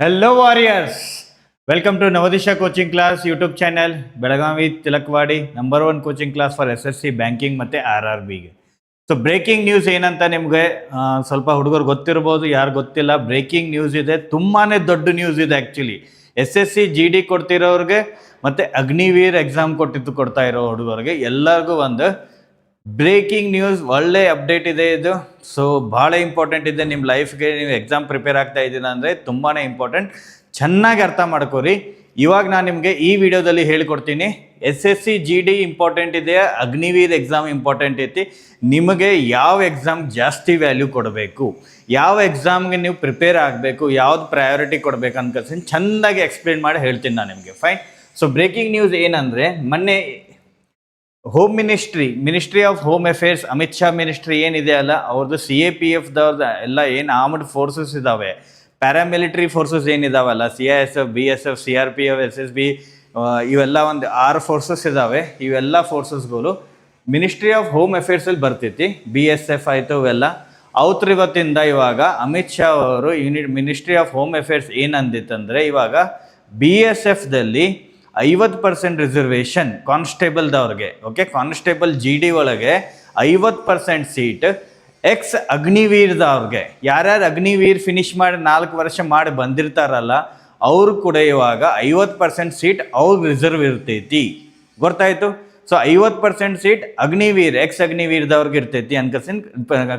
Hello warriors welcome to Navadisha coaching class YouTube channel Belagavi Tilakwadi number one coaching class for S S C banking ಮತ್ತು R R ಬಿಗೆ so breaking news ಏನಂತ ನಿಮಗೆ ಸ್ವಲ್ಪ ಹುಡುಗರು ಗೊತ್ತಿರ್ಬೋದು, ಯಾರು ಗೊತ್ತಿಲ್ಲ. ಬ್ರೇಕಿಂಗ್ ನ್ಯೂಸ್ ಇದೆ ತುಂಬಾ ದೊಡ್ಡ ನ್ಯೂಸ್ ಇದೆ actually S S C G D ಕೊಡ್ತಿರೋರಿಗೆ ಮತ್ತು ಅಗ್ನಿವೀರ್ ಎಕ್ಸಾಮ್ ಕೊಟ್ಟಿದ್ದು ಕೊಡ್ತಾ ಇರೋ ಹುಡುಗರಿಗೆ ಎಲ್ಲರಿಗೂ ಒಂದು ಬ್ರೇಕಿಂಗ್ ನ್ಯೂಸ್, ಒಳ್ಳೆ ಅಪ್ಡೇಟ್ ಇದೆ ಇದು. ಸೊ ಭಾಳ ಇಂಪಾರ್ಟೆಂಟ್ ಇದೆ ನಿಮ್ಮ ಲೈಫ್ಗೆ ನೀವು ಎಕ್ಸಾಮ್ ಪ್ರಿಪೇರ್ ಆಗ್ತಾ ಇದ್ದೀರಾ ಅಂದರೆ ತುಂಬಾ ಇಂಪಾರ್ಟೆಂಟ್ ಚೆನ್ನಾಗಿ ಅರ್ಥ ಮಾಡ್ಕೋರಿ. ಇವಾಗ ನಾನು ನಿಮಗೆ ಈ ವಿಡಿಯೋದಲ್ಲಿ ಹೇಳಿಕೊಡ್ತೀನಿ. S S C G D important ಇದೆ ಅಗ್ನಿವೀರ್ ಎಕ್ಸಾಮ್ ಇಂಪಾರ್ಟೆಂಟ್ ಐತಿ. ನಿಮಗೆ ಯಾವ ಎಕ್ಸಾಮ್ ಜಾಸ್ತಿ ವ್ಯಾಲ್ಯೂ ಕೊಡಬೇಕು? ಯಾವ ಎಕ್ಸಾಮ್ಗೆ ನೀವು ಪ್ರಿಪೇರ್ ಆಗಬೇಕು? ಯಾವ್ದು ಪ್ರಯಾರಿಟಿ ಕೊಡಬೇಕು ಅನ್ಕಲ್ಸಿನ ಚೆಂದಾಗಿ ಎಕ್ಸ್ಪ್ಲೇನ್ ಮಾಡಿ ಹೇಳ್ತೀನಿ ನಾನು ನಿಮಗೆ. ಫೈನ್ ಸೊ ಬ್ರೇಕಿಂಗ್ ನ್ಯೂಸ್ ಏನಂದರೆ, ಮೊನ್ನೆ home ministry ministry of home affairs Amit Shah ministry ಏನಿದೆ ಅಲ್ಲ ಅವ್ರದ್ದು ಸಿ ಎ ಪಿ ಎಫ್ ದವ್ರದ ಎಲ್ಲ ಏನು ಆರ್ಮ್ಡ್ ಫೋರ್ಸಸ್ ಇದ್ದಾವೆ paramilitary forces ಏನಿದಾವಲ್ಲ C I S F B S F C R P F S S B ಇವೆಲ್ಲ ಒಂದು ಆರು ಫೋರ್ಸಸ್ ಇದ್ದಾವೆ ಇವೆಲ್ಲ ಫೋರ್ಸಸ್ಗಳು ಮಿನಿಸ್ಟ್ರಿ ಆಫ್ ಹೋಮ್ ಅಫೇರ್ಸಲ್ಲಿ ಬರ್ತೈತಿ ಬಿ ಎಸ್ ಎಫ್ ಆಯಿತು ಇವೆಲ್ಲ. ಅವ್ರ ಇವತ್ತಿಂದ ಇವಾಗ ಅಮಿತ್ ಶಾ ಅವರು unit ministry of home affairs ಏನಂದಿತ್ತಂದರೆ ಇವಾಗ ಬಿ ಎಸ್ ಎಫ್ದಲ್ಲಿ ಐವತ್ತು ಪರ್ಸೆಂಟ್ ರಿಸರ್ವೇಷನ್ ಕಾನ್ಸ್ಟೇಬಲ್ದವ್ರಿಗೆ ಓಕೆ ಕಾನ್ಸ್ಟೇಬಲ್ ಜಿ ಡಿ ಒಳಗೆ ಐವತ್ತು ಪರ್ಸೆಂಟ್ ಸೀಟ್ ಎಕ್ಸ್ ಅಗ್ನಿವೀರ್ದವ್ರಿಗೆ ಯಾರ್ಯಾರು ಅಗ್ನಿವೀರ್ ಫಿನಿಶ್ ಮಾಡಿ ನಾಲ್ಕು ವರ್ಷ ಮಾಡಿ ಬಂದಿರ್ತಾರಲ್ಲ, ಅವ್ರು ಕೂಡ ಇವಾಗ ಐವತ್ತು ಪರ್ಸೆಂಟ್ ಸೀಟ್ ಅವ್ರಿಗೆ ರಿಸರ್ವ್ ಇರ್ತೈತಿ. ಗೊತ್ತಾಯ್ತು? ಸೊ ಐವತ್ತು ಪರ್ಸೆಂಟ್ ಸೀಟ್ ಅಗ್ನಿವೀರ್ ಎಕ್ಸ್ ಅಗ್ನಿವೀರ್ದವ್ರಿಗೆ ಇರ್ತೈತಿ ಅನ್ಕಸಿನ್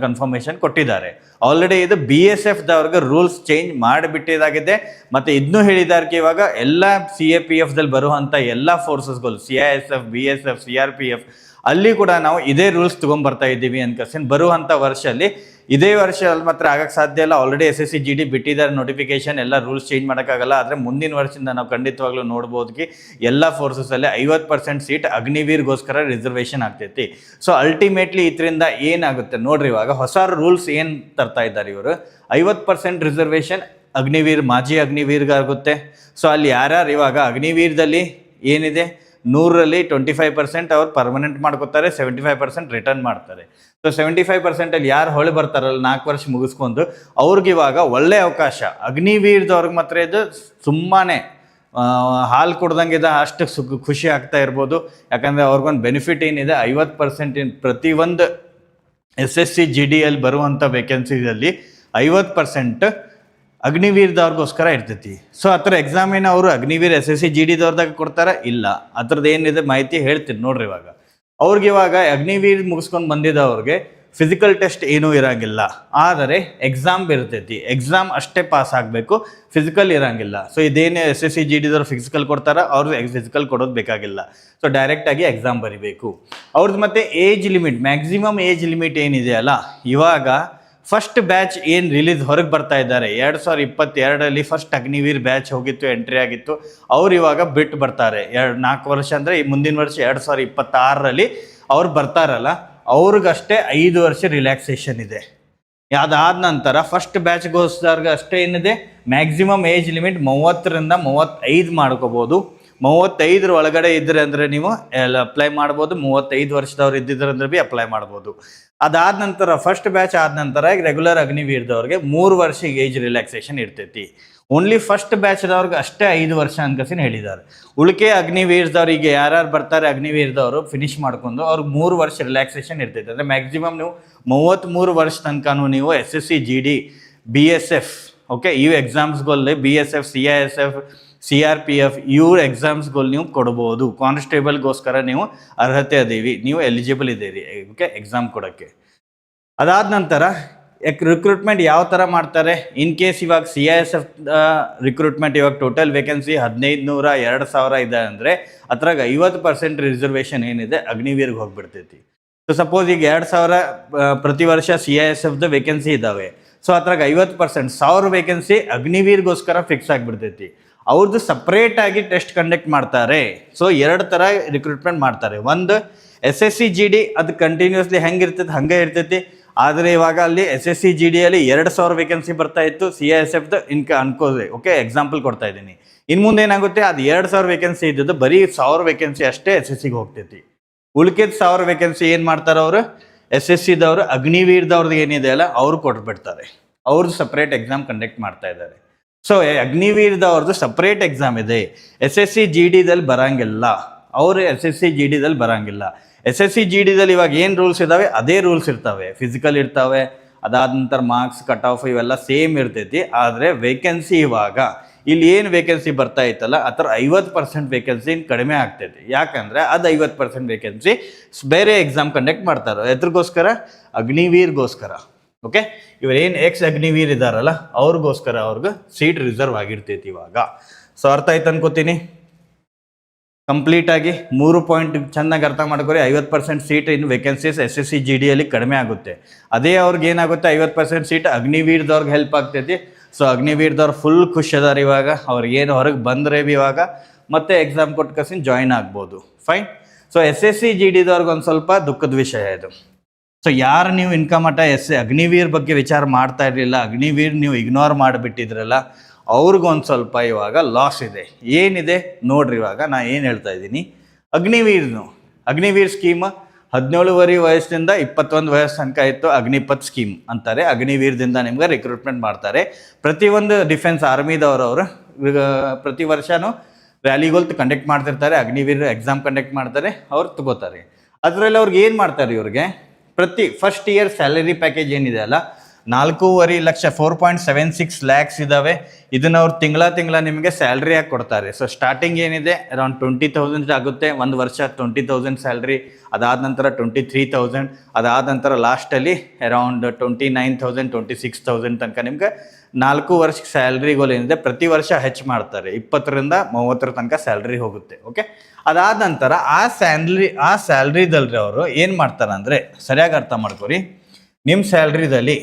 ಕನ್ಫರ್ಮೇಶನ್ ಕೊಟ್ಟಿದ್ದಾರೆ. ಆಲ್ರೆಡಿ ಇದು ಬಿ ಎಸ್ ಎಫ್ ದವ್ರಿಗೆ ರೂಲ್ಸ್ ಚೇಂಜ್ ಮಾಡಿಬಿಟ್ಟಿದಾಗಿದೆ. ಮತ್ತು ಇದನ್ನೂ ಹೇಳಿದ್ದಾರೆ ಇವಾಗ ಎಲ್ಲ ಸಿ ಎ ಪಿ ಎಫ್ದಲ್ಲಿ ಬರುವಂಥ ಎಲ್ಲ ಫೋರ್ಸಸ್ಗಳು C I S F B S F C R P F ಅಲ್ಲಿ ಕೂಡ ನಾವು ಇದೇ ರೂಲ್ಸ್ ತೊಗೊಂಬರ್ತಾ ಇದ್ದೀವಿ ಅನ್ಕಸಿನ್ ಬರುವಂಥ ವರ್ಷದಲ್ಲಿ ಇದೇ ವರ್ಷ ಅಲ್ಲಿ ಮಾತ್ರ ಆಗಕ್ಕೆ ಸಾಧ್ಯ ಇಲ್ಲ. Already S S C G D ಬಿಟ್ಟಿದ್ದಾರೆ ನೋಟಿಫಿಕೇಶನ್ ಎಲ್ಲ ರೂಲ್ಸ್ ಚೇಂಜ್ ಮಾಡೋಕ್ಕಾಗಲ್ಲ. ಆದರೆ ಮುಂದಿನ ವರ್ಷದಿಂದ ನಾವು ಖಂಡಿತವಾಗ್ಲೂ ನೋಡ್ಬೋದು ಕಿ, ಎಲ್ಲ ಫೋರ್ಸಸಲ್ಲಿ ಐವತ್ತು ಪರ್ಸೆಂಟ್ ಸೀಟ್ ಅಗ್ನಿವೀರ್ಗೋಸ್ಕರ ರಿಸರ್ವೇಷನ್ ಆಗ್ತೈತಿ. ಸೊ ಅಲ್ಟಿಮೇಟ್ಲಿ ಇದರಿಂದ ಏನಾಗುತ್ತೆ? ನೋಡ್ರಿ ಇವಾಗ ಹೊಸ ರೂಲ್ಸ್ ಏನು ತರ್ತಾ ಇದ್ದಾರೆ ಇವರು? ಐವತ್ತು ಪರ್ಸೆಂಟ್ ರಿಸರ್ವೇಷನ್ ಅಗ್ನಿವೀರ್, ಮಾಜಿ ಅಗ್ನಿವೀರ್ಗಾಗುತ್ತೆ. ಸೊ ಅಲ್ಲಿ ಯಾರ್ಯಾರು ಇವಾಗ ಅಗ್ನಿವೀರ್ದಲ್ಲಿ ಏನಿದೆ? ನೂರರಲ್ಲಿ ಟ್ವೆಂಟಿ ಫೈವ್ ಪರ್ಸೆಂಟ್ ಅವ್ರು ಪರ್ಮನೆಂಟ್ ಮಾಡ್ಕೋತಾರೆ ಸೆವೆಂಟಿ ಫೈವ್ ಪರ್ಸೆಂಟ್ ರಿಟರ್ನ್ ಮಾಡ್ತಾರೆ. ಸೊ ಸೆವೆಂಟಿ ಫೈವ್ ಪರ್ಸೆಂಟಲ್ಲಿ ಯಾರು ಹೊಳೆ ಬರ್ತಾರಲ್ಲ, ನಾಲ್ಕು ವರ್ಷ ಮುಗಿಸ್ಕೊಂಡು, ಅವ್ರಿಗೆ ಇವಾಗ ಒಳ್ಳೆ ಅವಕಾಶ. ಅಗ್ನಿವೀರ್ದವ್ರಿಗೆ ಮಾತ್ರ ಇದು ತುಂಬಾ ಹಾಲು ಕೊಡ್ದಂಗಿದ ಅಷ್ಟು ಸುಖ, ಖುಷಿ ಆಗ್ತಾ ಇರ್ಬೋದು. ಯಾಕಂದರೆ ಅವ್ರಿಗೊಂದು ಬೆನಿಫಿಟ್ ಏನಿದೆ, ಐವತ್ತು ಪರ್ಸೆಂಟ್ ಪ್ರತಿಯೊಂದು S S C G D L ಬರುವಂಥ ವೇಕೆನ್ಸಿದಲ್ಲಿ ಐವತ್ತು ಪರ್ಸೆಂಟ್ ಅಗ್ನಿವೀರ್ದವ್ರಿಗೋಸ್ಕರ ಇರ್ತೈತಿ. ಸೊ ಆ ಥರ ಎಕ್ಸಾಮ್ ಏನು ಅವರು Agniveer S S C G ಡಿದವ್ರದಾಗ ಕೊಡ್ತಾರ? ಇಲ್ಲ. ಆ ಥರದ್ದು ಏನಿದೆ ಮಾಹಿತಿ ಹೇಳ್ತೀನಿ ನೋಡ್ರಿ ಇವಾಗ. ಅವ್ರಿಗೆ ಇವಾಗ ಅಗ್ನಿವೀರ್ ಮುಗಿಸ್ಕೊಂಡು ಬಂದಿದ್ದವ್ರಿಗೆ ಫಿಸಿಕಲ್ ಟೆಸ್ಟ್ ಏನೂ ಇರಂಗಿಲ್ಲ. ಆದರೆ ಎಕ್ಸಾಮ್ ಇರ್ತೈತಿ. ಎಕ್ಸಾಮ್ ಅಷ್ಟೇ ಪಾಸ್ ಆಗಬೇಕು. ಫಿಸಿಕಲ್ ಇರಂಗಿಲ್ಲ. ಸೊ ಇದೇನು ಎಸ್ ಎಸ್ ಸಿ ಜಿ ಡಿದವ್ರು ಫಿಸಿಕಲ್ ಕೊಡ್ತಾರ ಅವ್ರಿಗೆ ಫಿಸಿಕಲ್ ಕೊಡೋದು ಬೇಕಾಗಿಲ್ಲ. ಸೊ ಡೈರೆಕ್ಟಾಗಿ ಎಕ್ಸಾಮ್ ಬರಿಬೇಕು. ಅವ್ರದ್ದು ಮತ್ತೆ age limit maximum age limit ಏನಿದೆಯಲ್ಲ ಇವಾಗ ಫಸ್ಟ್ ಬ್ಯಾಚ್ ಏನು ರಿಲೀಸ್ ಹೊರಗೆ ಬರ್ತಾ ಇದ್ದಾರೆ? ಎರಡು ಸಾವಿರದ ಇಪ್ಪತ್ತೆರಡರಲ್ಲಿ ಫಸ್ಟ್ ಅಗ್ನಿವೀರ್ ಬ್ಯಾಚ್ ಹೋಗಿತ್ತು ಎಂಟ್ರಿ ಆಗಿತ್ತು. ಅವ್ರು ಇವಾಗ ಬಿಟ್ಟು ಬರ್ತಾರೆ. ಎರಡು, ನಾಲ್ಕು ವರ್ಷ ಅಂದರೆ ಈ ಮುಂದಿನ ವರ್ಷ ಎರಡು ಸಾವಿರದ ಇಪ್ಪತ್ತಾರರಲ್ಲಿ ಅವ್ರು ಬರ್ತಾರಲ್ಲ, ಅವ್ರಿಗಷ್ಟೇ ಐದು ವರ್ಷ ರಿಲ್ಯಾಕ್ಸೇಷನ್ ಇದೆ. ಅದಾದ ನಂತರ ಫಸ್ಟ್ ಬ್ಯಾಚ್ಗೋಸ್ಕರ ಅಷ್ಟೇ ಏನಿದೆ? ಮ್ಯಾಕ್ಸಿಮಮ್ ಏಜ್ ಲಿಮಿಟ್ ಮೂವತ್ತರಿಂದ ಮೂವತ್ತೈದು ಮಾಡ್ಕೋಬೋದು. ಮೂವತ್ತೈದರ ಒಳಗಡೆ ಇದ್ದರೆ ಅಂದರೆ ನೀವು ಅಪ್ಲೈ ಮಾಡ್ಬೋದು. ಮೂವತ್ತೈದು ವರ್ಷದವ್ರು ಇದ್ದಿದ್ರೆ ಅಂದ್ರೆ ಬಿ ಅಪ್ಲೈ ಮಾಡ್ಬೋದು. ಅದಾದ ನಂತರ ಫಸ್ಟ್ ಬ್ಯಾಚ್ ಆದ ನಂತರ ರೆಗ್ಯುಲರ್ ಅಗ್ನಿವೀರ್ದವ್ರಿಗೆ ಮೂರು ವರ್ಷ ಏಜ್ ರಿಲ್ಯಾಕ್ಸೇಷನ್ ಇರ್ತೈತಿ. ಓನ್ಲಿ ಫಸ್ಟ್ ಬ್ಯಾಚ್ದವ್ರಿಗೆ ಅಷ್ಟೇ ಐದು ವರ್ಷ ಅನ್ಕಸಿನ ಹೇಳಿದ್ದಾರೆ ಉಳಿಕೆ ಅಗ್ನಿವೀರ್ದವ್ರಿಗೆ ಯಾರ್ಯಾರು ಬರ್ತಾರೆ ಅಗ್ನಿವೀರ್ದವರು ಫಿನಿಶ್ ಮಾಡ್ಕೊಂಡು ಅವ್ರಿಗೆ ಮೂರು ವರ್ಷ ರಿಲ್ಯಾಕ್ಸೇಷನ್ ಇರ್ತೈತೆ. ಅಂದರೆ ಮ್ಯಾಕ್ಸಿಮಮ್ ನೀವು ಮೂವತ್ತ್ಮೂರು ವರ್ಷ ತನಕನೂ ನೀವು S S C G D B S F okay ಇವು ಎಕ್ಸಾಮ್ಸ್ಗಳಲ್ಲಿ B S F C I S F C R P F ಇವ್ರ ಎಕ್ಸಾಮ್ಸ್ಗಳು ನೀವು ಕೊಡ್ಬೋದು. ಕಾನ್ಸ್ಟೇಬಲ್ಗೋಸ್ಕರ ನೀವು ಅರ್ಹತೆ ಅದೀವಿ. ನೀವು ಎಲಿಜಿಬಲ್ ಇದ್ದೀರಿ. ಓಕೆ ಎಕ್ಸಾಮ್ ಕೊಡೋಕ್ಕೆ. ಅದಾದ ನಂತರ ರಿಕ್ರೂಟ್ಮೆಂಟ್ ಯಾವ ಥರ ಮಾಡ್ತಾರೆ? ಇನ್ ಕೇಸ್ ಇವಾಗ C I S F recruitment ಇವಾಗ ಟೋಟಲ್ ವೇಕೆನ್ಸಿ ಹದಿನೈದು ನೂರ ಎರಡು ಸಾವಿರ ಇದೆ ಅಂದರೆ, ಅದ್ರಾಗ ಐವತ್ತು ಪರ್ಸೆಂಟ್ ರಿಸರ್ವೇಷನ್ ಏನಿದೆ ಅಗ್ನಿವೀರ್ಗೆ ಹೋಗ್ಬಿಡ್ತೈತಿ. ಸೊ ಸಪೋಸ್ ಈಗ ಎರಡು ಸಾವಿರ ಪ್ರತಿ ವರ್ಷ ಸಿ ಐ ಎಸ್ ಎಫ್ದು ವೇಕೆನ್ಸಿ ಇದ್ದಾವೆ ಸೊ ಅದ್ರಾಗ ಐವತ್ತು ಪರ್ಸೆಂಟ್ ಸಾವಿರ ವೇಕೆನ್ಸಿ ಅಗ್ನಿವೀರ್ಗೋಸ್ಕರ ಫಿಕ್ಸ್ ಆಗಿಬಿಡ್ತೈತಿ. ಅವ್ರದ್ದು ಸಪ್ರೇಟಾಗಿ ಟೆಸ್ಟ್ ಕಂಡಕ್ಟ್ ಮಾಡ್ತಾರೆ. ಸೊ ಎರಡು ಥರ ರಿಕ್ರೂಟ್ಮೆಂಟ್ ಮಾಡ್ತಾರೆ. ಒಂದು S S C G D ಅದು ಕಂಟಿನ್ಯೂಸ್ಲಿ ಹೆಂಗೆ ಇರ್ತೈತೆ ಹಂಗೆ ಇರ್ತೈತಿ. ಆದರೆ ಇವಾಗ ಅಲ್ಲಿ ಎಸ್ ಎಸ್ ಸಿ ಜಿ ಡಿಯಲ್ಲಿ ಎರಡು ಸಾವಿರ ವೇಕೆನ್ಸಿ ಬರ್ತಾ ಇತ್ತು. ಸಿ ಐ ಎಸ್ ಎಫ್ದು ಇನ್ಕ ಅನ್ಕೋದೆ. ಓಕೆ ಎಕ್ಸಾಂಪಲ್ ಕೊಡ್ತಾ ಇದ್ದೀನಿ. ಇನ್ನು ಮುಂದೆ ಏನಾಗುತ್ತೆ, ಅದು ಎರಡು ಸಾವಿರ ವೇಕೆನ್ಸಿ ಇದ್ದದ್ದು, ಬರೀ ಸಾವಿರ ವೇಕೆನ್ಸಿ ಅಷ್ಟೇ ಎಸ್ ಎಸ್ ಸಿಗೆ ಹೋಗ್ತೈತಿ. ಉಳ್ಕಿದ ಸಾವಿರ ವೇಕೆನ್ಸಿ ಏನು ಮಾಡ್ತಾರೆ ಅವರು? ಎಸ್ ಎಸ್ ಸಿದವರು ಅಗ್ನಿವೀರ್ದವ್ರದ್ದು ಏನಿದೆ ಅಲ್ಲ, ಅವರು ಕೊಟ್ಬಿಡ್ತಾರೆ. ಅವ್ರದ್ದು ಸಪ್ರೇಟ್ ಎಕ್ಸಾಮ್ ಕಂಡಕ್ಟ್ ಮಾಡ್ತಾ ಇದ್ದಾರೆ. ಸೊ ಅಗ್ನಿವೀರ್ದವ್ರದ್ದು ಸಪ್ರೇಟ್ ಎಕ್ಸಾಮ್ ಇದೆ. ಎಸ್ ಎಸ್ ಸಿ ಜಿ ಡಿದಲ್ಲಿ ಬರಂಗಿಲ್ಲ. ಅವರು ಎಸ್ ಎಸ್ ಸಿ ಜಿ ಡಿದಲ್ಲಿ ಬರಂಗಿಲ್ಲ. ಎಸ್ ಎಸ್ ಸಿ ಜಿ ಡಿದಲ್ಲಿ ಇವಾಗ ಏನು ರೂಲ್ಸ್ ಇದಾವೆ? ಅದೇ ರೂಲ್ಸ್ ಇರ್ತವೆ. ಫಿಸಿಕಲ್ ಇರ್ತವೆ. ಅದಾದ ನಂತರ ಮಾರ್ಕ್ಸ್ ಕಟ್ ಆಫ್ ಇವೆಲ್ಲ ಸೇಮ್ ಇರ್ತೈತಿ. ಆದರೆ ವೇಕೆನ್ಸಿ ಇವಾಗ, ಇಲ್ಲಿ ಏನು ವೇಕೆನ್ಸಿ ಬರ್ತಾ ಇತ್ತಲ್ಲ, ಆ ಥರ ಐವತ್ತು ಪರ್ಸೆಂಟ್ ವೇಕೆನ್ಸಿ ಕಡಿಮೆ ಆಗ್ತೈತಿ. ಯಾಕಂದರೆ ಅದು ಐವತ್ತು ಪರ್ಸೆಂಟ್ ವೇಕೆನ್ಸಿ ಬೇರೆ ಎಕ್ಸಾಮ್ ಕಂಡಕ್ಟ್ ಮಾಡ್ತಾರೆ. ಎದ್ರಿಗೋಸ್ಕರ? ಅಗ್ನಿವೀರ್ಗೋಸ್ಕರ. ಓಕೆ ಇವರೇನು ಎಕ್ಸ್ ಅಗ್ನಿವೀರ್ ಇದ್ದಾರಲ್ಲ ಅವ್ರಿಗೋಸ್ಕರ ಅವ್ರಿಗೆ ಸೀಟ್ ರಿಸರ್ವ್ ಆಗಿರ್ತೈತಿ ಇವಾಗ. ಸೊ ಅರ್ಥ ಆಯ್ತು ಅನ್ಕೋತೀನಿ? ಕಂಪ್ಲೀಟ್ ಆಗಿ ಮೂರು ಪಾಯಿಂಟ್ ಚೆನ್ನಾಗಿ ಅರ್ಥ ಮಾಡ್ಕೊರಿ, ಐವತ್ತು percent seat in vacancies S S C G ಡಿಯಲ್ಲಿ ಕಡಿಮೆ ಆಗುತ್ತೆ. ಅದೇ ಅವ್ರಿಗೆ ಏನಾಗುತ್ತೆ, ಐವತ್ತು ಪರ್ಸೆಂಟ್ ಸೀಟ್ ಅಗ್ನಿವೀರ್ದವ್ರಿಗೆ ಹೆಲ್ಪ್ ಆಗ್ತೈತಿ. ಸೊ ಅಗ್ನಿವೀರ್ದವ್ರು ಫುಲ್ ಖುಷಿ ಅದಾರ ಇವಾಗ, ಅವ್ರಿಗೆ ಏನು ಹೊರಗೆ ಬಂದರೆ ಬಿ ಇವಾಗ, ಮತ್ತೆ ಎಕ್ಸಾಮ್ ಕೊಟ್ಟು ಕಸಿನ್ ಜಾಯಿನ್ ಆಗ್ಬೋದು fine so S S C G ಡಿದವ್ರಿಗೆ ಒಂದು ಸ್ವಲ್ಪ ದುಃಖದ ವಿಷಯ ಇದು. ಸೊ ಯಾರು ನೀವು ಇನ್ಕಮ್ ಅಟ ಎಸ್, ಅಗ್ನಿವೀರ್ ಬಗ್ಗೆ ವಿಚಾರ ಮಾಡ್ತಾ ಇರಲಿಲ್ಲ, ಅಗ್ನಿವೀರ್ ನೀವು ಇಗ್ನೋರ್ ಮಾಡಿಬಿಟ್ಟಿದ್ರಲ್ಲ, ಅವ್ರಿಗೊಂದು ಸ್ವಲ್ಪ ಇವಾಗ ಲಾಸ್ ಇದೆ. ಏನಿದೆ? ನೋಡ್ರಿ ಇವಾಗ, ನಾ ಏನು ಹೇಳ್ತಾ ಇದ್ದೀನಿ. ಅಗ್ನಿವೀರ್ನು, ಅಗ್ನಿವೀರ್ ಸ್ಕೀಮ್ ಹದಿನೇಳುವರೆ ವಯಸ್ಸಿನಿಂದ ಇಪ್ಪತ್ತೊಂದು ವಯಸ್ಸು ತನಕ ಇತ್ತು ಅಗ್ನಿಪತ್ ಸ್ಕೀಮ್ ಅಂತಾರೆ. ಅಗ್ನಿವೀರ್ದಿಂದ ನಿಮ್ಗೆ ರಿಕ್ರೂಟ್ಮೆಂಟ್ ಮಾಡ್ತಾರೆ. ಪ್ರತಿಯೊಂದು ಡಿಫೆನ್ಸ್ ಆರ್ಮಿದವ್ರವರು ಪ್ರತಿ ವರ್ಷನೂ ರ್ಯಾಲಿಗಳು ಕಂಡಕ್ಟ್ ಮಾಡ್ತಿರ್ತಾರೆ. ಅಗ್ನಿವೀರ್ ಎಕ್ಸಾಮ್ ಕಂಡಕ್ಟ್ ಮಾಡ್ತಾರೆ. ಅವ್ರು ತಗೋತಾರೆ. ಅದರಲ್ಲಿ ಅವ್ರಿಗೆ ಏನು ಮಾಡ್ತಾರೆ ಇವ್ರಿಗೆ? ಪ್ರತಿ ಫಸ್ಟ್ ಇಯರ್ ಸ್ಯಾಲರಿ ಪ್ಯಾಕೇಜ್ ಏನಿದೆ ಅಲ್ಲ, ನಾಲ್ಕೂವರೆ lakh four point seven six lakhs ಇದ್ದಾವೆ ಇದನ್ನ ಅವ್ರು ತಿಂಗಳ ತಿಂಗಳ ನಿಮಗೆ ಸ್ಯಾಲ್ರಿ ಆಗಿ ಕೊಡ್ತಾರೆ. ಸೊ ಸ್ಟಾರ್ಟಿಂಗ್ ಏನಿದೆ ಅರೌಂಡ್ ಟ್ವೆಂಟಿ ತೌಸಂಡ್ ಆಗುತ್ತೆ. ಒಂದು ವರ್ಷ ಟ್ವೆಂಟಿ ತೌಸಂಡ್ ಸ್ಯಾಲ್ರಿ ಅದಾದ ನಂತರ ಟ್ವೆಂಟಿ ತ್ರೀ ತೌಸಂಡ್ ಅದಾದ ನಂತರ ಲಾಸ್ಟಲ್ಲಿ around twenty nine thousand twenty six thousand ತನಕ ನಿಮಗೆ ನಾಲ್ಕು ವರ್ಷಕ್ಕೆ ಸ್ಯಾಲ್ರಿಗಳು ಏನಿದೆ, ಪ್ರತಿ ವರ್ಷ ಹೆಚ್ಚು ಮಾಡ್ತಾರೆ. ಇಪ್ಪತ್ತರಿಂದ ಮೂವತ್ತರ ತನಕ ಸ್ಯಾಲ್ರಿ ಹೋಗುತ್ತೆ ಓಕೆ ಅದಾದ ನಂತರ ಆ ಸ್ಯಾಲ್ರಿ, ಆ ಸ್ಯಾಲ್ರಿದಲ್ಲಿ ಅವರು ಏನು ಮಾಡ್ತಾರೆ ಅಂದರೆ ಸರಿಯಾಗಿ ಅರ್ಥ ಮಾಡ್ಕೊರಿ. ನಿಮ್ಮ ಸ್ಯಾಲ್ರಿದಲ್ಲಿ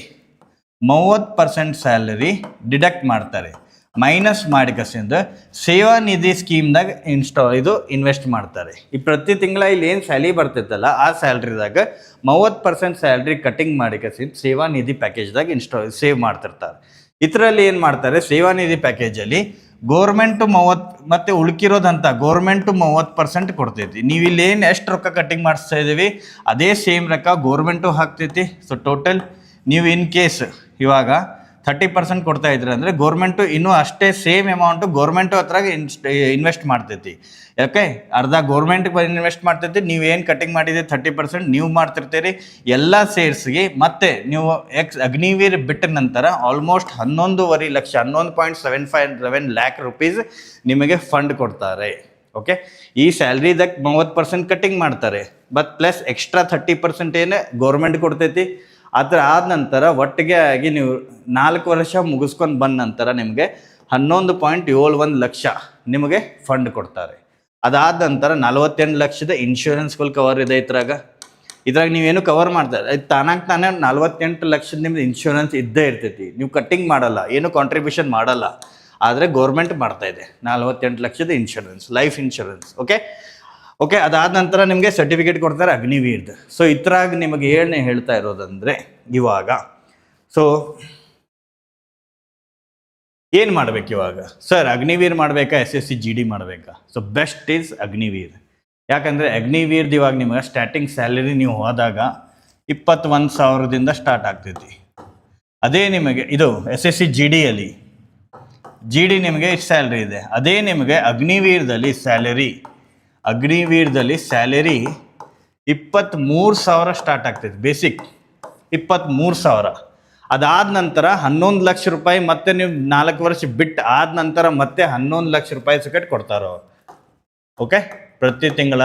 ಮೂವತ್ತು ಪರ್ಸೆಂಟ್ ಸ್ಯಾಲರಿ ಡಿಡಕ್ಟ್ ಮಾಡ್ತಾರೆ. ಮೈನಸ್ ಮಾಡಿಕಸಿಂದ ಸೇವಾ ನಿಧಿ ಸ್ಕೀಮ್ದಾಗ ಇನ್ಸ್ಟಾ, ಇದು ಇನ್ವೆಸ್ಟ್ ಮಾಡ್ತಾರೆ. ಈ ಪ್ರತಿ ತಿಂಗಳ ಇಲ್ಲಿ ಏನು ಸ್ಯಾಲಿ ಬರ್ತಿತ್ತಲ್ಲ ಆ ಸ್ಯಾಲ್ರಿದಾಗ ಮೂವತ್ತು ಪರ್ಸೆಂಟ್ ಸ್ಯಾಲ್ರಿ ಕಟಿಂಗ್ ಮಾಡಿಕಸಿಂದ ಸೇವಾ ನಿಧಿ ಪ್ಯಾಕೇಜ್ದಾಗ ಇನ್ಸ್ಟಾ, ಸೇವ್ ಮಾಡ್ತಿರ್ತಾರೆ. ಇದರಲ್ಲಿ ಏನು ಮಾಡ್ತಾರೆ, ಸೇವಾ ನಿಧಿ ಪ್ಯಾಕೇಜಲ್ಲಿ ಗೋರ್ಮೆಂಟು ಮೂವತ್ತು, ಮತ್ತೆ ಉಳ್ಕಿರೋದಂತ ಗೋರ್ಮೆಂಟು ಮೂವತ್ತು ಪರ್ಸೆಂಟ್ ಕೊಡ್ತೈತಿ. ಏನು ಎಷ್ಟು ರೊಕ್ಕ ಕಟ್ಟಿಂಗ್ ಮಾಡಿಸ್ತಾ ಇದ್ದೀವಿ ಅದೇ ಸೇಮ್ ರೊಕ್ಕ ಗೋರ್ಮೆಂಟು ಹಾಕ್ತೈತಿ. ಸೊ ಟೋಟಲ್ ನೀವು ಇನ್ ಕೇಸ್ ಇವಾಗ ಥರ್ಟಿ ಪರ್ಸೆಂಟ್ ಕೊಡ್ತಾ ಇದ್ರೆ ಅಂದರೆ ಗೌರ್ಮೆಂಟು ಇನ್ನೂ ಅಷ್ಟೇ ಸೇಮ್ ಅಮೌಂಟು ಗೌರ್ಮೆಂಟು ಹತ್ರ ಇನ್ವೆಸ್ಟ್ ಮಾಡ್ತೈತಿ. ಯಾಕೆ ಅರ್ಧ ಗೌರ್ಮೆಂಟ್ಗೆ ಇನ್ವೆಸ್ಟ್ ಮಾಡ್ತೈತಿ. ನೀವು ಏನು ಕಟಿಂಗ್ ಮಾಡಿದೆ ಥರ್ಟಿ ಪರ್ಸೆಂಟ್ ನೀವು ಮಾಡ್ತಿರ್ತೀರಿ. ಎಲ್ಲ ಸೇರ್ಸಿಗೆ ಮತ್ತೆ ನೀವು ಎಕ್ಸ್ ಅಗ್ನಿವೀರ್ ಬಿಟ್ಟ ನಂತರ ಆಲ್ಮೋಸ್ಟ್ ಹನ್ನೊಂದುವರೆ ಲಕ್ಷ, ಹನ್ನೊಂದು point seven five seven lakh rupees ನಿಮಗೆ ಫಂಡ್ ಕೊಡ್ತಾರೆ. ಓಕೆ ಈ ಸ್ಯಾಲ್ರಿದಾಗ ಮೂವತ್ತು ಪರ್ಸೆಂಟ್ ಕಟ್ಟಿಂಗ್ ಮಾಡ್ತಾರೆ. But plus extra thirty percent ಏನು ಗೌರ್ಮೆಂಟ್ ಕೊಡ್ತೈತಿ. ಅದ್ರ ಆದ ನಂತರ ಒಟ್ಟಿಗೆ ಆಗಿ ನೀವು ನಾಲ್ಕು ವರ್ಷ ಮುಗಿಸ್ಕೊಂಡು ಬಂದ ನಂತರ ನಿಮಗೆ ಹನ್ನೊಂದು ಪಾಯಿಂಟ್ ಏಳು ಒಂದು ಲಕ್ಷ ನಿಮಗೆ ಫಂಡ್ ಕೊಡ್ತಾರೆ. ಅದಾದ ನಂತರ ನಲವತ್ತೆಂಟು ಲಕ್ಷದ ಇನ್ಶೂರೆನ್ಸ್ಗಳು ಕವರ್ ಇದೆ ಇದ್ರಾಗ. ಇದ್ರಾಗ ನೀವೇನು ಕವರ್ ಮಾಡ್ತಾರೆ ಇದು ತಾನಾಗ ತಾನೇ ನಲ್ವತ್ತೆಂಟು ಲಕ್ಷದ ನಿಮ್ದು ಇನ್ಶೂರೆನ್ಸ್ ಇದ್ದೇ ಇರ್ತೈತಿ. ನೀವು ಕಟ್ಟಿಂಗ್ ಮಾಡಲ್ಲ, ಏನು ಕಾಂಟ್ರಿಬ್ಯೂಷನ್ ಮಾಡಲ್ಲ. ಆದರೆ ಗೌರ್ಮೆಂಟ್ ಮಾಡ್ತಾ ಇದೆ. ನಲ್ವತ್ತೆಂಟು ಲಕ್ಷದ insurance life insurance okay okay ಅದಾದ ನಂತರ ನಿಮಗೆ ಸರ್ಟಿಫಿಕೇಟ್ ಕೊಡ್ತಾರೆ ಅಗ್ನಿವೀರ್ದು ಸೊ ಇದ್ರಾಗ ನಿಮಗೆ ಏಳನೇ ಹೇಳ್ತಾ ಇರೋದಂದರೆ ಇವಾಗ. ಸೊ ಏನು ಮಾಡ್ಬೇಕು ಇವಾಗ? ಸರ್ ಅಗ್ನಿವೀರ್ ಮಾಡಬೇಕಾ? S S C G D ಮಾಡಬೇಕಾ? ಸೊ ಬೆಸ್ಟ್ ಈಸ್ ಅಗ್ನಿವೀರ್ ಯಾಕಂದರೆ ಅಗ್ನಿವೀರ್ದು ಇವಾಗ ನಿಮಗೆ ಸ್ಟಾರ್ಟಿಂಗ್ ಸ್ಯಾಲರಿ ನೀವು ಹೋದಾಗ ಇಪ್ಪತ್ತೊಂದು ಸಾವಿರದಿಂದ ಸ್ಟಾರ್ಟ್ ಆಗ್ತೈತಿ. ಅದೇ ನಿಮಗೆ, ಇದು ಎಸ್ ಎಸ್ ಸಿ ಜಿ ಡಿಯಲ್ಲಿ ಜಿ ಡಿ ನಿಮಗೆ ಇಷ್ಟು ಸ್ಯಾಲ್ರಿ ಇದೆ. ಅದೇ ನಿಮಗೆ ಅಗ್ನಿವೀರ್ದಲ್ಲಿ ಸ್ಯಾಲರಿ ಅಗ್ನಿವೀರ್ದಲ್ಲಿ ಸ್ಯಾಲರಿ ಇಪ್ಪತ್ತ್ಮೂರು ಸಾವಿರ ಸ್ಟಾರ್ಟ್ ಆಗ್ತೈತೆ ಬೇಸಿಕ್ ಇಪ್ಪತ್ತ್ಮೂರು ಸಾವಿರ. ಅದಾದ ನಂತರ ಹನ್ನೊಂದು ಲಕ್ಷ ರೂಪಾಯಿ ಮತ್ತೆ ನೀವು ನಾಲ್ಕು ವರ್ಷ ಬಿಟ್ಟು ಆದ ನಂತರ ಮತ್ತೆ ಹನ್ನೊಂದು ಲಕ್ಷ ರೂಪಾಯಿ ಸಿಕೆಟ್ ಕೊಡ್ತಾರೆ ಅವ್ರು. ಓಕೆ ಪ್ರತಿ ತಿಂಗಳ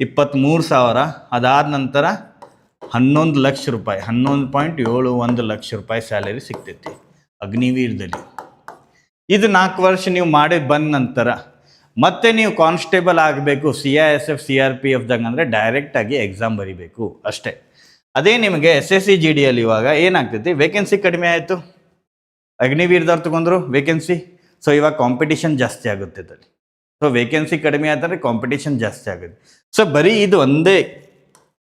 ಇಪ್ಪತ್ತ್ಮೂರು ಸಾವಿರ. ಅದಾದ ನಂತರ ಹನ್ನೊಂದು ಲಕ್ಷ ರೂಪಾಯಿ, ಹನ್ನೊಂದು ಪಾಯಿಂಟ್ ಏಳು ಒಂದು ಲಕ್ಷ ರೂಪಾಯಿ ಸ್ಯಾಲರಿ ಸಿಗ್ತೈತಿ ಅಗ್ನಿವೀರದಲ್ಲಿ ಇದು ನಾಲ್ಕು ವರ್ಷ ನೀವು ಮಾಡಿ ಬಂದ ನಂತರ ಮತ್ತೆ ನೀವು ಕಾನ್ಸ್ಟೇಬಲ್ ಆಗಬೇಕು C I S F C R P ಎಫ್ದಂಗೆ ಅಂದರೆ ಡೈರೆಕ್ಟಾಗಿ ಎಕ್ಸಾಮ್ ಬರೀಬೇಕು ಅಷ್ಟೇ. ಅದೇ ನಿಮಗೆ ಎಸ್ ಎಸ್ ಸಿ ಜಿ ಡಿಯಲ್ಲಿ ಇವಾಗ ಏನಾಗ್ತೈತಿ? ವೇಕೆನ್ಸಿ ಕಡಿಮೆ ಆಯಿತು. ಅಗ್ನಿವೀರ್ದವ್ರು ತೊಗೊಂಡ್ರು ವೇಕೆನ್ಸಿ ಸೊ ಇವಾಗ ಕಾಂಪಿಟೇಷನ್ ಜಾಸ್ತಿ ಆಗುತ್ತೆ ಅದರಲ್ಲಿ ಸೊ ವೇಕೆನ್ಸಿ ಕಡಿಮೆ ಆಯ್ತಂದ್ರೆ ಕಾಂಪಿಟೇಷನ್ ಜಾಸ್ತಿ ಆಗುತ್ತೆ. ಸೊ ಬರೀ ಇದು ಒಂದೇ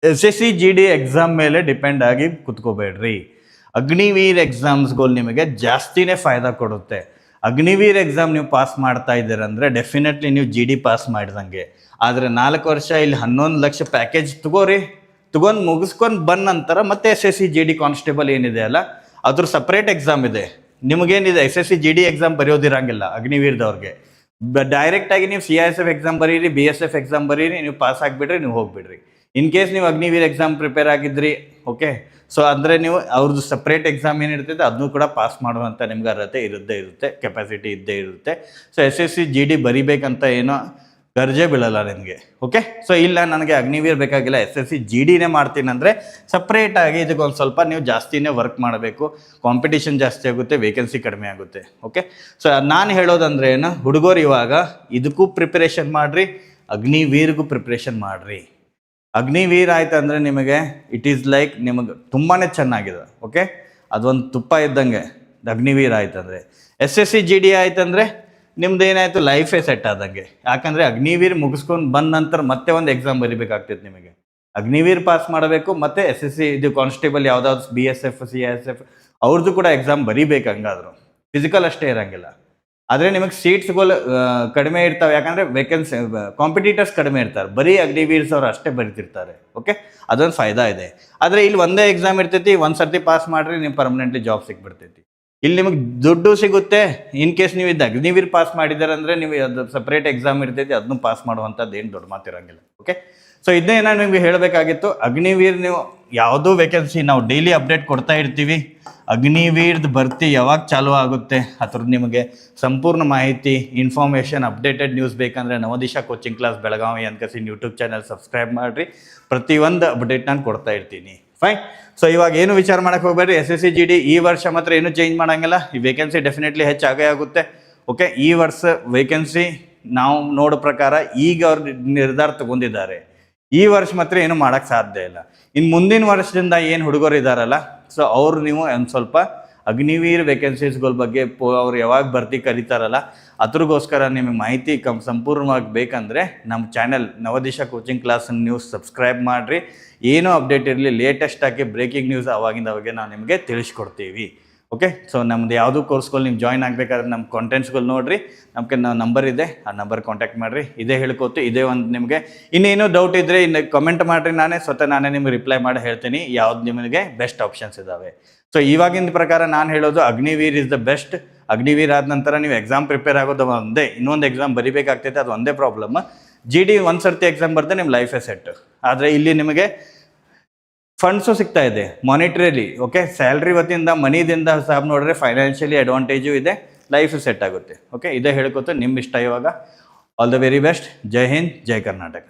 S S C G D exam ಮೇಲೆ ಡಿಪೆಂಡ್ ಆಗಿ ಕುತ್ಕೋಬೇಡ್ರಿ. ಅಗ್ನಿವೀರ್ ಎಕ್ಸಾಮ್ಸ್ಗಳು ನಿಮಗೆ ಜಾಸ್ತಿನೇ ಫಾಯ್ದಾ ಕೊಡುತ್ತೆ. ಅಗ್ನಿವೀರ್ ಎಕ್ಸಾಮ್ ನೀವು ಪಾಸ್ ಮಾಡ್ತಾ ಇದ್ದೀರಂದ್ರೆ ಡೆಫಿನೆಟ್ಲಿ ನೀವು ಜಿ ಡಿ ಪಾಸ್ ಮಾಡಿದಂಗೆ. ಆದರೆ ನಾಲ್ಕು ವರ್ಷ ಇಲ್ಲಿ ಹನ್ನೊಂದು ಲಕ್ಷ ಪ್ಯಾಕೇಜ್ ತಗೋರಿ, ತಗೊಂಡು ಮುಗಿಸ್ಕೊಂಡು ಬಂದ ನಂತರ ಮತ್ತೆ S S C G D constable ಏನಿದೆ ಅಲ್ಲ, ಅದ್ರ ಸಪ್ರೇಟ್ ಎಕ್ಸಾಮ್ ಇದೆ. ನಿಮಗೇನಿದೆ S S C G D exam ಬರೆಯೋದಿರಂಗಿಲ್ಲ ಅಗ್ನಿವೀರ್ದವ್ರಿಗೆ. ಡೈರೆಕ್ಟಾಗಿ ನೀವು ಸಿ ಎಸ್ ಎಫ್ ಎಕ್ಸಾಮ್ ಬರೀರಿ ಬಿ ಎಸ್ ಎಫ್ ಎಕ್ಸಾಮ್ ಬರೀರಿ, ನೀವು ಪಾಸ್ ಆಗಿಬಿಡ್ರಿ ನೀವು ಹೋಗ್ಬಿಡ್ರಿ. ಇನ್ ಕೇಸ್ ನೀವು ಅಗ್ನಿವೀರ್ ಎಕ್ಸಾಮ್ ಪ್ರಿಪೇರ್ ಆಗಿದ್ರಿ ಓಕೆ ಸೊ ಅಂದರೆ ನೀವು ಅವ್ರದ್ದು ಸಪ್ರೇಟ್ ಎಕ್ಸಾಮ್ ಏನಿರ್ತೈತೆ ಅದನ್ನು ಕೂಡ ಪಾಸ್ ಮಾಡುವಂಥ ನಿಮ್ಗೆ ಅರ್ಹತೆ ಇರುತ್ತೆ ಇರುತ್ತೆ ಕೆಪಾಸಿಟಿ ಇದ್ದೇ ಇರುತ್ತೆ. So S S C G D ಬರಿಬೇಕಂತ ಏನೋ ಗರ್ಜೆ ಬೀಳಲ್ಲ ನಿಮಗೆ ಓಕೆ ಸೊ ಇಲ್ಲ, ನನಗೆ ಅಗ್ನಿವೀರ್ ಬೇಕಾಗಿಲ್ಲ ಎಸ್ ಎಸ್ ಸಿ ಜಿ ಡಿನೇ ಮಾಡ್ತೀನಿ ಅಂದರೆ ಸಪ್ರೇಟಾಗಿ ಇದಕ್ಕೊಂದು ಸ್ವಲ್ಪ ನೀವು ಜಾಸ್ತಿನೇ ವರ್ಕ್ ಮಾಡಬೇಕು. ಕಾಂಪಿಟೇಷನ್ ಜಾಸ್ತಿ ಆಗುತ್ತೆ ವೇಕೆನ್ಸಿ ಕಡಿಮೆ ಆಗುತ್ತೆ ಓಕೆ ಸೊ ನಾನು ಹೇಳೋದಂದ್ರೆ ಏನು, ಹುಡುಗರು ಇವಾಗ ಇದಕ್ಕೂ ಪ್ರಿಪ್ರೇಷನ್ ಮಾಡಿರಿ, ಅಗ್ನಿವೀರ್ಗೂ ಪ್ರಿಪ್ರೇಷನ್ ಮಾಡಿರಿ. ಅಗ್ನಿವೀರ್ ಆಯ್ತು ಅಂದರೆ ನಿಮಗೆ ಇಟ್ ಈಸ್ ಲೈಕ್ ನಿಮಗೆ ತುಂಬಾ ಚೆನ್ನಾಗಿದೆ ಓಕೆ ಅದೊಂದು ತುಪ್ಪ ಇದ್ದಂಗೆ ಅಗ್ನಿವೀರ್ ಆಯ್ತು ಅಂದರೆ. S S C G D ಆಯ್ತು ಅಂದರೆ ನಿಮ್ದು ಏನಾಯಿತು? ಲೈಫೇ ಸೆಟ್ ಆದಂಗೆ. ಯಾಕಂದರೆ ಅಗ್ನಿವೀರ್ ಮುಗಿಸ್ಕೊಂಡು ಬಂದ ನಂತರ ಮತ್ತೆ ಒಂದು ಎಕ್ಸಾಮ್ ಬರೀಬೇಕಾಗ್ತಿತ್ತು ನಿಮಗೆ. ಅಗ್ನಿವೀರ್ ಪಾಸ್ ಮಾಡಬೇಕು, ಮತ್ತೆ ಎಸ್ ಎಸ್ ಸಿ ಇದು ಕಾನ್ಸ್ಟೇಬಲ್ ಯಾವುದಾದ್ರು B S F C S F ಅವ್ರದ್ದು ಕೂಡ ಎಕ್ಸಾಮ್ ಬರಿಬೇಕು ಹಂಗಾದ್ರು ಫಿಸಿಕಲ್ ಅಷ್ಟೇ ಇರಂಗಿಲ್ಲ. ಆದರೆ ನಿಮಗೆ ಸೀಟ್ಸ್ಗಳು ಕಡಿಮೆ ಇರ್ತವೆ. ಯಾಕಂದರೆ ವೇಕೆನ್ಸಿ ಕಾಂಪಿಟೇಟರ್ಸ್ ಕಡಿಮೆ ಇರ್ತಾರೆ. ಬರೀ ಅಗ್ನಿವೀರ್ಸ್ ಅವ್ರು ಅಷ್ಟೇ ಬರಿತಿರ್ತಾರೆ. ಓಕೆ ಅದೊಂದು ಫಾಯ್ದಾ ಇದೆ. ಆದರೆ ಇಲ್ಲಿ ಒಂದೇ ಎಕ್ಸಾಮ್ ಇರ್ತೈತಿ, ಒಂದು ಸರ್ತಿ ಪಾಸ್ ಮಾಡಿರಿ ನೀವು ಪರ್ಮನೆಂಟ್ಲಿ ಜಾಬ್ ಸಿಕ್ಬಿಡ್ತೈತಿ ಇಲ್ಲಿ ನಿಮಗೆ ದುಡ್ಡು ಸಿಗುತ್ತೆ ಇನ್ ಕೇಸ್ ನೀವು ಇದ್ದಾಗ ಅಗ್ನಿವೀರ್ ಪಾಸ್ ಮಾಡಿದ್ದಾರೆ ಅಂದರೆ ನೀವು ಅದು ಸಪ್ರೇಟ್ ಎಕ್ಸಾಮ್ ಇರ್ತೈತಿ ಅದನ್ನು ಪಾಸ್ ಮಾಡುವಂಥದ್ದು ಏನು ದೊಡ್ಡ ಮಾತಿರಂಗಿಲ್ಲ. ಓಕೆ ಸೊ ಇದನ್ನೇ ನಾನು ನಿಮಗೆ ಹೇಳಬೇಕಾಗಿತ್ತು ಅಗ್ನಿವೀರ್ ನೀವು ಯಾವುದೋ ವೇಕೆನ್ಸಿ ನಾವು ಡೈಲಿ ಅಪ್ಡೇಟ್ ಕೊಡ್ತಾ ಇರ್ತೀವಿ. ಅಗ್ನಿವೀರ್ದ ಭರ್ತಿ ಯಾವಾಗ ಚಾಲೂ ಆಗುತ್ತೆ ಅದ್ರದ್ದು ನಿಮಗೆ ಸಂಪೂರ್ಣ ಮಾಹಿತಿ ಇನ್ಫಾರ್ಮೇಷನ್ ಅಪ್ಡೇಟೆಡ್ ನ್ಯೂಸ್ ಬೇಕಂದರೆ ನವದಿಶಾ ಕೋಚಿಂಗ್ ಕ್ಲಾಸ್ ಬೆಳಗಾವಿ ಅನ್ಕಸಿನ್ ಯೂಟ್ಯೂಬ್ ಚಾನಲ್ ಸಬ್ಸ್ಕ್ರೈಬ್ ಮಾಡಿರಿ. ಪ್ರತಿಯೊಂದು ಅಪ್ಡೇಟ್ ನಾನು ಕೊಡ್ತಾ ಇರ್ತೀನಿ. ಫೈನ್ ಸೊ ಇವಾಗ ಏನು ವಿಚಾರ ಮಾಡೋಕ್ಕೆ ಹೋಗ್ಬೇಡ್ರಿ? ಎಸ್ ಎಸ್ ಸಿ ಈ ವರ್ಷ ಮಾತ್ರ ಏನು ಚೇಂಜ್ ಮಾಡೋಂಗಿಲ್ಲ. ಈ ವೇಕೆನ್ಸಿ ಡೆಫಿನೆಟ್ಲಿ ಹೆಚ್ಚಾಗೇ ಆಗುತ್ತೆ. ಓಕೆ ಈ ವರ್ಷ ವೇಕೆನ್ಸಿ ನಾವು ನೋಡೋ ಪ್ರಕಾರ ಈಗ ಅವ್ರು ನಿರ್ಧಾರ ತಗೊಂಡಿದ್ದಾರೆ. ಈ ವರ್ಷ ಮಾತ್ರ ಏನು ಮಾಡೋಕ್ಕೆ ಸಾಧ್ಯ ಇಲ್ಲ. ಇನ್ನು ಮುಂದಿನ ವರ್ಷದಿಂದ ಏನು ಹುಡುಗರು ಇದ್ದಾರಲ್ಲ ಸೊ ಅವ್ರು ನೀವು ಒಂದು ಸ್ವಲ್ಪ ಅಗ್ನಿವೀರ್ ವೇಕೆನ್ಸೀಸ್ಗಳ ಬಗ್ಗೆ ಪೋ ಅವ್ರು ಯಾವಾಗ ಭರ್ತಿ ಕರೀತಾರಲ್ಲ, ಅದ್ರಗೋಸ್ಕರ ನಿಮಗೆ ಮಾಹಿತಿ ಕಮ್ ಸಂಪೂರ್ಣವಾಗಿ ಬೇಕಂದರೆ ನಮ್ಮ ಚಾನೆಲ್ ನವದಿಶ ಕೋಚಿಂಗ್ ಕ್ಲಾಸನ್ನು ನ್ಯೂಸ್ ಸಬ್ಸ್ಕ್ರೈಬ್ ಮಾಡಿರಿ. ಏನೋ ಅಪ್ಡೇಟ್ ಇರಲಿ ಲೇಟೆಸ್ಟ್ ಆಗಿ ಬ್ರೇಕಿಂಗ್ ನ್ಯೂಸ್ ಅವಾಗಿಂದ ಅವಾಗೆ ನಾವು ನಿಮಗೆ ತಿಳಿಸ್ಕೊಡ್ತೀವಿ. ಓಕೆ ಸೊ ನಮ್ದು ಯಾವುದೂ ಕೋರ್ಸ್ಗಳು ನೀವು ಜಾಯ್ನ್ ಆಗಬೇಕಾದ್ರೆ ನಮ್ಮ ಕಾಂಟೆಂಟ್ಸ್ಗಳು ನೋಡಿರಿ. ನಮಗೆ ನಂಬರ್ ಇದೆ, ಆ ನಂಬರ್ ಕಾಂಟ್ಯಾಕ್ಟ್ ಮಾಡಿರಿ. ಇದೇ ಹೇಳ್ಕೊತು ಇದೇ ಒಂದು ನಿಮಗೆ. ಇನ್ನೇನೋ ಡೌಟ್ ಇದ್ದರೆ ಇನ್ನು ಕಮೆಂಟ್ ಮಾಡಿರಿ ನಾನೇ, ಸ್ವತಃ ನಾನೇ ನಿಮ್ಗೆ ರಿಪ್ಲೈ ಮಾಡಿ ಹೇಳ್ತೀನಿ. ಯಾವ್ದು ನಿಮಗೆ ಬೆಸ್ಟ್ ಆಪ್ಷನ್ಸ್ ಇದ್ದಾವೆ ಸೊ ಇವಾಗಿನ ಪ್ರಕಾರ ನಾನು ಹೇಳೋದು, Agniveer is the best Agniveer ಆದ ನಂತರ ನೀವು ಎಕ್ಸಾಮ್ ಪ್ರಿಪೇರ್ ಆಗೋದು ಒಂದೇ, ಇನ್ನೊಂದು ಎಕ್ಸಾಮ್ ಬರಿಬೇಕಾಗ್ತೈತೆ, ಅದು ಒಂದೇ ಪ್ರಾಬ್ಲಮ್ ಜಿ ಡಿ ಒಂದು ಸರ್ತಿ ಎಕ್ಸಾಮ್ ಬರ್ದೆ ನಿಮ್ಮ ಲೈಫೇ ಸೆಟ್ ಆದರೆ ಇಲ್ಲಿ ನಿಮಗೆ ಫಂಡ್ಸು ಸಿಗ್ತಾ ಇದೆ ಮಾನಿಟ್ರಿಲಿ ಓಕೆ ಸ್ಯಾಲ್ರಿ ವತಿಯಿಂದ ಮನಿದಿಂದ ಸಾಬ್ ನೋಡಿದ್ರೆ ಫೈನಾನ್ಷಿಯಲಿ ಅಡ್ವಾಂಟೇಜು ಇದೆ ಲೈಫು ಸೆಟ್ ಆಗುತ್ತೆ ಓಕೆ ಇದೇ ಹೇಳ್ಕೊತ ನಿಮ್ಮ ಇಷ್ಟ ಇವಾಗ. ಆಲ್ ದ ವೆರಿ ಬೆಸ್ಟ್ ಜೈ ಹಿಂದ್ ಜೈ ಕರ್ನಾಟಕ